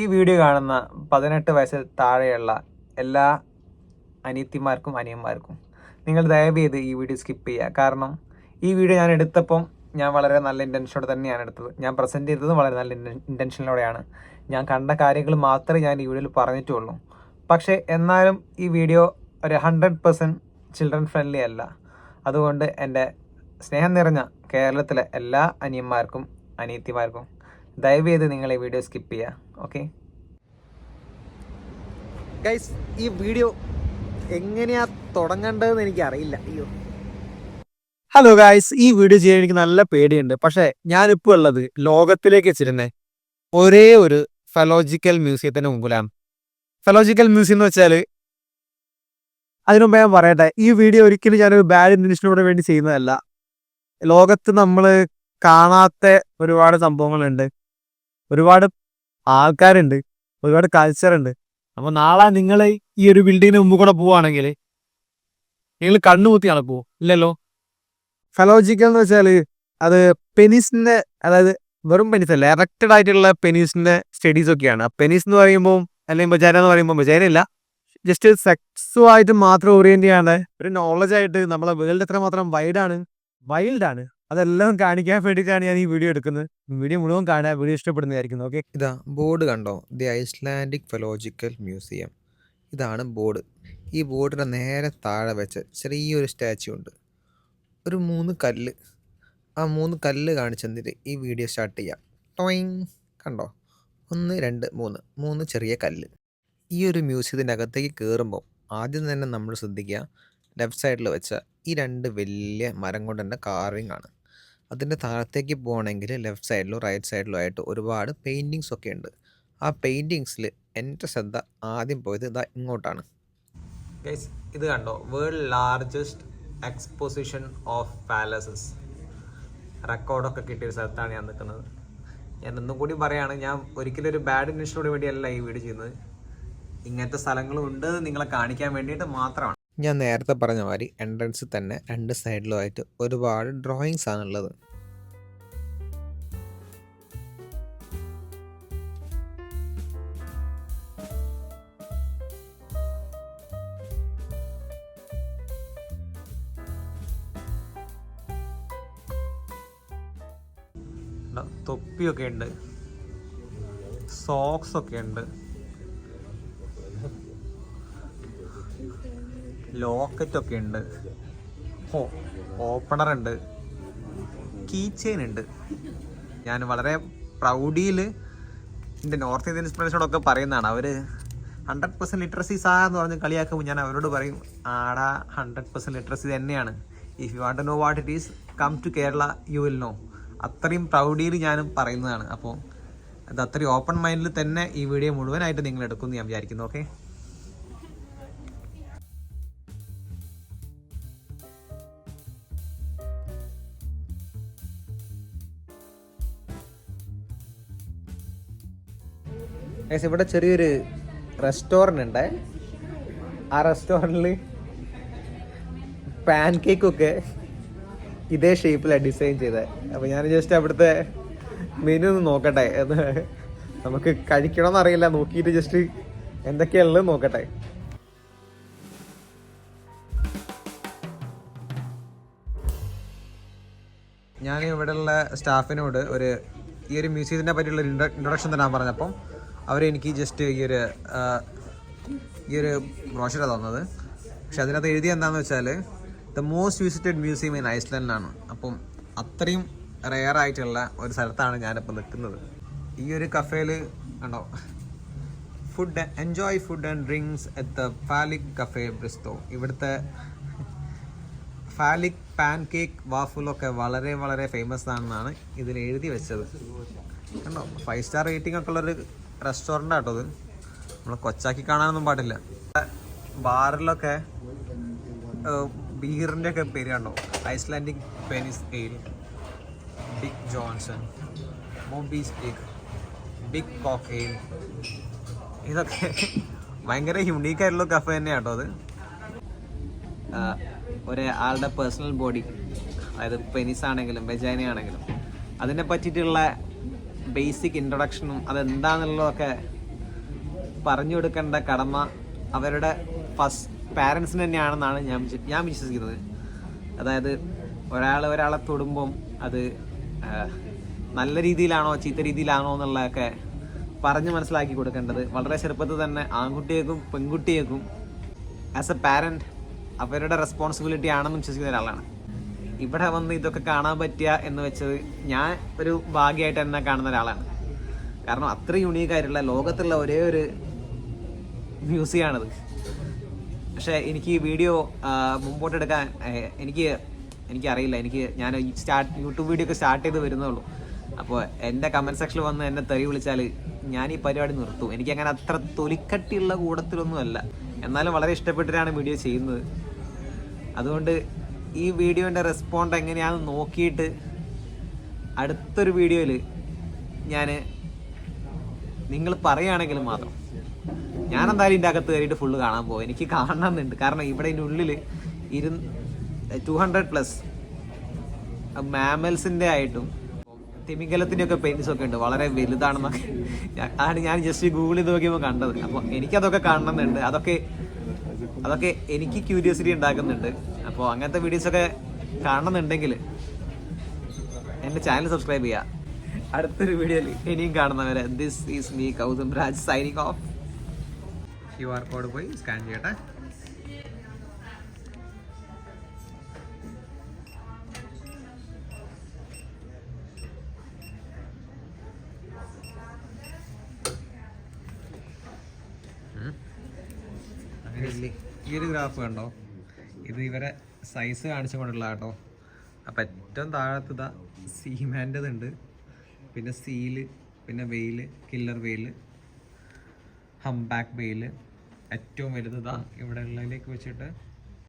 ഈ വീഡിയോ കാണുന്ന പതിനെട്ട് വയസ്സിൽ താഴെയുള്ള എല്ലാ അനിയത്തിമാർക്കും അനിയന്മാർക്കും നിങ്ങൾ ദയവ് ചെയ്ത് ഈ വീഡിയോ സ്കിപ്പ് ചെയ്യുക. കാരണം ഈ വീഡിയോ ഞാൻ എടുത്തപ്പം ഞാൻ വളരെ നല്ല ഇന്റൻഷനോടെ തന്നെയാണ് എടുത്തത്. ഞാൻ പ്രസന്റ് ചെയ്തതും വളരെ നല്ല ഇന്റൻഷനിലൂടെയാണ് ഞാൻ കണ്ട കാര്യങ്ങൾ മാത്രമേ ഞാൻ ഈ വീഡിയോയിൽ പറഞ്ഞിട്ടുള്ളൂ. പക്ഷേ എന്നാലും ഈ വീഡിയോ ഒരു ഹൺഡ്രഡ് പെർസെന്റ് ചിൽഡ്രൻ ഫ്രണ്ട്ലി അല്ല. അതുകൊണ്ട് എന്റെ സ്നേഹം നിറഞ്ഞ കേരളത്തിലെ എല്ലാ അനിയന്മാർക്കും അനിയത്തിമാർക്കും ദയവ് ചെയ്ത് നിങ്ങൾ ഈ വീഡിയോ സ്കിപ്പ് ചെയ്യുക ഓക്കെ ഗൈസ് ഈ വീഡിയോ എങ്ങനെയാ തുടങ്ങേണ്ടതെന്ന് എനിക്ക് അറിയില്ല അയ്യോ. ഹലോ ഗായ്സ് ഈ വീഡിയോ ചെയ്യാൻ എനിക്ക് നല്ല പേടിയുണ്ട്. പക്ഷേ ഞാനിപ്പോൾ ഉള്ളത് ലോകത്തിലേക്ക് വെച്ചിരുന്നേ ഒരേ ഒരു ഫെലോജിക്കൽ മ്യൂസിയത്തിന് മുമ്പിലാണ്. ഫെലോജിക്കൽ മ്യൂസിയം എന്ന് വെച്ചാൽ അതിനു മുമ്പ് ഞാൻ പറയട്ടെ ഈ വീഡിയോ ഒരിക്കലും ഞാനൊരു ബാഡ് ഇന്റൻഷനോട് വേണ്ടി ചെയ്യുന്നതല്ല. ലോകത്ത് നമ്മൾ കാണാത്ത ഒരുപാട് സംഭവങ്ങളുണ്ട്. ഒരുപാട് ആൾക്കാരുണ്ട് ഒരുപാട് കൾച്ചറുണ്ട് അപ്പോൾ നാളെ നിങ്ങൾ ഈ ഒരു ബിൽഡിങ്ങിന് മുമ്പ് കൂടെ പോവുകയാണെങ്കിൽ നിങ്ങൾ കണ്ണുകുത്തിയാണ് പോവും? ഇല്ലല്ലോ? ഫെലോജിക്കൽ എന്ന് വെച്ചാൽ അത് പെനിസിന്റെ അതായത് വെറും പെനീസ് അല്ല എറക്റ്റഡ് ആയിട്ടുള്ള പെനീസിന്റെ സ്റ്റഡീസ് ഒക്കെയാണ്. പെനീസ് എന്ന് പറയുമ്പോൾ അല്ലെങ്കിൽ ബജാര എന്ന് പറയുമ്പോൾ ബജാര ഇല്ല ജസ്റ്റ് സെക്സുമായിട്ട് മാത്രം ഓറിയന്റ് ചെയ്യാണ്ട് ഒരു നോളജായിട്ട് നമ്മളെ വേൾഡ് എത്ര എത്രമാത്രം വൈഡാണ് വൈൽഡാണ് അതെല്ലാം കാണിക്കാൻ വേണ്ടിയിട്ടാണ് ഞാൻ ഈ വീഡിയോ എടുക്കുന്നത്. വീഡിയോ മുഴുവൻ കാണാൻ വീഡിയോ ഇഷ്ടപ്പെടുന്നതായിരിക്കുന്നു. ഓക്കെ ഇതാ ബോർഡ് കണ്ടോ? The Icelandic phallological museum. ഇതാണ് ബോർഡ്. ഈ ബോർഡിന്റെ നേരെ താഴെ വെച്ച ചെറിയൊരു സ്റ്റാച്ചു ഉണ്ട്. ഒരു മൂന്ന് കല്ല്. ആ മൂന്ന് കല്ല് കാണിച്ചു തന്നിട്ട് ഈ വീഡിയോ സ്റ്റാർട്ട് ചെയ്യാം. ടോയിങ്. കണ്ടോ? ഒന്ന് രണ്ട് മൂന്ന്. മൂന്ന് ചെറിയ കല്ല്. ഈ ഒരു മ്യൂസിയത്തിന്റെ അകത്തേക്ക് കയറുമ്പോൾ ആദ്യം തന്നെ നമ്മൾ ശ്രദ്ധിക്കുക ലെഫ്റ്റ് സൈഡിൽ വെച്ച ഈ രണ്ട് വലിയ മരം കൊണ്ട് തന്നെ കാർവിംഗ് ആണ്. അതിന്റെ താഴത്തേക്ക് പോകണമെങ്കിൽ ലെഫ്റ്റ് സൈഡിലും റൈറ്റ് സൈഡിലും ആയിട്ട് ഒരുപാട് പെയിന്റിങ്സ് ഒക്കെ ഉണ്ട്. ആ പെയിന്റിങ്സിൽ എന്റെ ശ്രദ്ധ ആദ്യം പോയത് ഇതാ ഇങ്ങോട്ടാണ്. ഇത് കണ്ടോ? World largest exposition of palaces റെക്കോർഡൊക്കെ കിട്ടിയ ഒരു സ്ഥലത്താണ് ഞാൻ നിൽക്കുന്നത് ഞാൻ ഒന്നും കൂടി പറയാണ് ഞാൻ ഒരിക്കലും ഒരു ബാഡ് ഇൻഷനോട് വേണ്ടിയല്ല ഈ വീഡിയോ ചെയ്യുന്നത്. ഇങ്ങനത്തെ സ്ഥലങ്ങളും ഉണ്ട് നിങ്ങളെ കാണിക്കാൻ വേണ്ടിയിട്ട് മാത്രമാണ്. ഞാൻ നേരത്തെ പറഞ്ഞ മാതിരി എൻട്രൻസിൽ തന്നെ രണ്ട് സൈഡിലുമായിട്ട് ഒരുപാട് ഡ്രോയിങ്സ് ആണുള്ളത്? തൊപ്പിയൊക്കെ ഉണ്ട് സോക്സ് ഒക്കെ ഉണ്ട് ലോക്കറ്റ് ഒക്കെ ഉണ്ട്. ഓ ഓപ്പണർ ഉണ്ട്. കീ ചെയിൻ ഉണ്ട്. ഞാൻ വളരെ പ്രൗഡിയിൽ എന്റെ നോർത്ത് ഇന്ത്യൻ ഇൻസ്പിറേഷനോടൊക്കെ പറയുന്നതാണ്. അവർ ഹൺഡ്രഡ് പെർസെന്റ് ലിറ്ററസി സാ എന്ന് പറഞ്ഞ് കളിയാക്കുമ്പോൾ ഞാൻ അവരോട് പറയും ആടാ ഹൺഡ്രഡ് പെർസെന്റ് ലിറ്ററസി തന്നെയാണ്. If you want to know what it is come to Kerala you will know അത്രയും പ്രൗഡിയിൽ ഞാനും പറയുന്നതാണ്. അപ്പോൾ അത് അത്രയും ഓപ്പൺ മൈൻഡിൽ തന്നെ ഈ വീഡിയോ മുഴുവനായിട്ട് നിങ്ങൾ എടുക്കുമെന്ന് ഞാൻ വിചാരിക്കുന്നു. ഓക്കെ ഇവിടെ ചെറിയൊരു റെസ്റ്റോറന്റ് ഉണ്ട്. ആ റെസ്റ്റോറന്റിൽ പാൻ കേക്കൊക്കെ ഇതേ ഷേപ്പിലാണ് ഡിസൈൻ ചെയ്തത് അപ്പോൾ ഞാൻ ജസ്റ്റ് അവിടുത്തെ മെനു ഒന്ന് നോക്കട്ടെ. എന്ന് നമുക്ക് കഴിക്കണമെന്ന് അറിയില്ല. നോക്കിയിട്ട് ജസ്റ്റ് എന്തൊക്കെയാണുള്ളത് നോക്കട്ടെ. ഞാൻ ഇവിടെയുള്ള സ്റ്റാഫിനോട് ഒരു ഈ ഒരു മ്യൂസിയത്തിനെ പറ്റിയുള്ള ഇൻട്രൊഡക്ഷൻ തരാൻ പറഞ്ഞപ്പം അവരെനിക്ക് ജസ്റ്റ് ഈ ഒരു ഈ ഒരു ബ്രോഷറാണ് തന്നത്. പക്ഷെ അതിനകത്ത് എഴുതി എന്താണെന്ന് വെച്ചാൽ the most visited museum in ഐസ്ലൻഡിലാണ് അപ്പം അത്രയും റെയർ ആയിട്ടുള്ള ഒരു സ്ഥലത്താണ് ഞാനിപ്പോൾ നിൽക്കുന്നത്. ഈ ഒരു കഫേയിൽ കണ്ടോ? Food enjoy food and drinks at the phallic cafe bistro ഇവിടുത്തെ ഫാലിക് പാൻ കേക്ക് വാഫുലൊക്കെ വളരെ വളരെ ഫേമസ് ആണെന്നാണ് ഇതിൽ എഴുതി വെച്ചത്. കണ്ടോ? ഫൈവ് സ്റ്റാർ റേറ്റിംഗ് ഒക്കെ ഉള്ളൊരു റെസ്റ്റോറന്റ് ആട്ടോ ഇത്. നമ്മൾ കൊച്ചാക്കി കാണാനൊന്നും പാടില്ല. ബാറിലൊക്കെ ബീറിന്റെ ഒക്കെ പേര് കണ്ടോ? Icelandic penis ale big Johnson moby cake big cock ale ഇതൊക്കെ ഭയങ്കര യുണീക്കായിട്ടുള്ള കഫ കേട്ടോ അത്. ഒരു ആളുടെ പേഴ്സണൽ ബോഡി അതായത് പെനിസ് ആണെങ്കിലും വെജൈന ആണെങ്കിലും. അതിനെ പറ്റിയിട്ടുള്ള ബേസിക് ഇൻട്രൊഡക്ഷനും അതെന്താണെന്നുള്ളതൊക്കെ പറഞ്ഞു കൊടുക്കേണ്ട കടമ അവരുടെ ഫസ്റ്റ് പാരൻസിന് തന്നെയാണെന്നാണ് ഞാൻ ഞാൻ വിശ്വസിക്കുന്നത്. അതായത് ഒരാൾ ഒരാളെ തൊടുമ്പം അത് നല്ല രീതിയിലാണോ ചീത്ത രീതിയിലാണോ എന്നുള്ളതൊക്കെ പറഞ്ഞ് മനസ്സിലാക്കി കൊടുക്കേണ്ടത് വളരെ ചെറുപ്പത്തിൽ തന്നെ ആൺകുട്ടിയേക്കും പെൺകുട്ടിയേക്കും ആസ് എ പാരന്റ് അവരുടെ റെസ്പോൺസിബിലിറ്റി ആണെന്ന് വിശ്വസിക്കുന്ന ഒരാളാണ്. ഇവിടെ വന്ന് ഇതൊക്കെ കാണാൻ പറ്റുക എന്ന് വെച്ചത് ഞാൻ ഒരു ഭാഗ്യമായിട്ട് തന്നെ കാണുന്ന ഒരാളാണ്. കാരണം അത്ര യുണീക്ക് ആയിട്ടുള്ള ലോകത്തുള്ള ഒരേ ഒരു മ്യൂസിയമാണിത് പക്ഷേ എനിക്ക് ഈ വീഡിയോ മുമ്പോട്ടെടുക്കാൻ എനിക്ക് എനിക്കറിയില്ല എനിക്ക് ഞാൻ സ്റ്റാർട്ട് യൂട്യൂബ് വീഡിയോ ഒക്കെ സ്റ്റാർട്ട് ചെയ്ത് വരുന്നുള്ളൂ അപ്പോൾ എന്റെ കമന്റ് സെക്ഷനിൽ വന്ന് എന്നെ തെറി വിളിച്ചാൽ ഞാൻ ഈ പരിപാടി നിർത്തും. എനിക്ക് അങ്ങനെ അത്ര തൊലിക്കട്ടിയുള്ള കൂടത്തിലൊന്നുമല്ല. എന്നാലും വളരെ ഇഷ്ടപ്പെട്ടിട്ടാണ് വീഡിയോ ചെയ്യുന്നത്. അതുകൊണ്ട് ഈ വീഡിയോന്റെ റെസ്പോണ്ട് എങ്ങനെയാണെന്ന് നോക്കിയിട്ട് അടുത്തൊരു വീഡിയോയിൽ ഞാൻ നിങ്ങൾ പറയുകയാണെങ്കിൽ മാത്രം. ഞാൻ എന്തായാലും ഇതിന്റെ അകത്ത് കയറിയിട്ട് ഫുള്ള് കാണാൻ പോകും എനിക്ക് കാണണമെന്നുണ്ട്. കാരണം ഇവിടെ ഇതിന്റെ ഉള്ളിൽ ഇരു ടു ഹൺഡ്രഡ് പ്ലസ് മാമൽസിന്റെ ആയിട്ടും തിമിംഗലത്തിന്റെ ഒക്കെ പെയിൻസ് ഒക്കെ ഉണ്ട്. വളരെ വലുതാണെന്നൊക്കെ. ആണ് ഞാൻ ജസ്റ്റ് ഗൂഗിൾ ചെയ്ത് നോക്കിയപ്പോൾ കണ്ടത്. അപ്പോൾ എനിക്കതൊക്കെ കാണണമെന്നുണ്ട്. അതൊക്കെ അതൊക്കെ എനിക്ക് ക്യൂരിയോസിറ്റി ഉണ്ടാക്കുന്നുണ്ട്. അപ്പോൾ അങ്ങനത്തെ വീഡിയോസൊക്കെ കാണണമെന്നുണ്ടെങ്കിൽ എന്റെ ചാനൽ സബ്സ്ക്രൈബ് ചെയ്യുക അടുത്തൊരു വീഡിയോയിൽ ഇനിയും കാണുന്നവരെ this is me Kautum Raj signing off QR R code പോയി സ്കാൻ ചെയ്യട്ടെ. ഉം. ഈ ഒരു ഗ്രാഫ് കണ്ടോ? ഇത് ഇവരെ സൈസ് കാണിച്ചു കൊണ്ടുള്ള കേട്ടോ അപ്പം ഏറ്റവും താഴത്തതാ സീമാന്റെതുണ്ട് സീമാന്റെത് പിന്നെ സീൽ പിന്നെ വെയിൽ കില്ലർ വെയിൽ ഹംബാക്ക് വെയിൽ ഏറ്റവും വലുതാ ഇതാ ഇവിടെ ഉള്ളതിലേക്ക് വെച്ചിട്ട്